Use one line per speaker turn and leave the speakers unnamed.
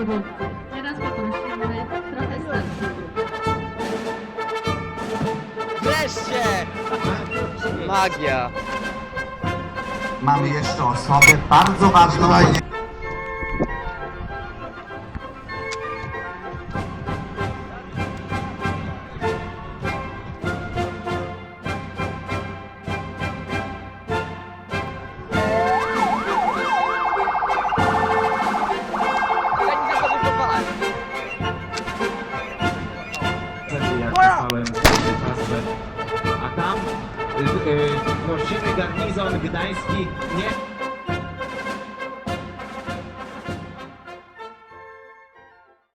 Teraz poprosimy trochę starszych grup.
Wreszcie! Magia!
Mamy jeszcze osobę bardzo ważną.
A tam y, y, prosimy garnizon gdański. Nie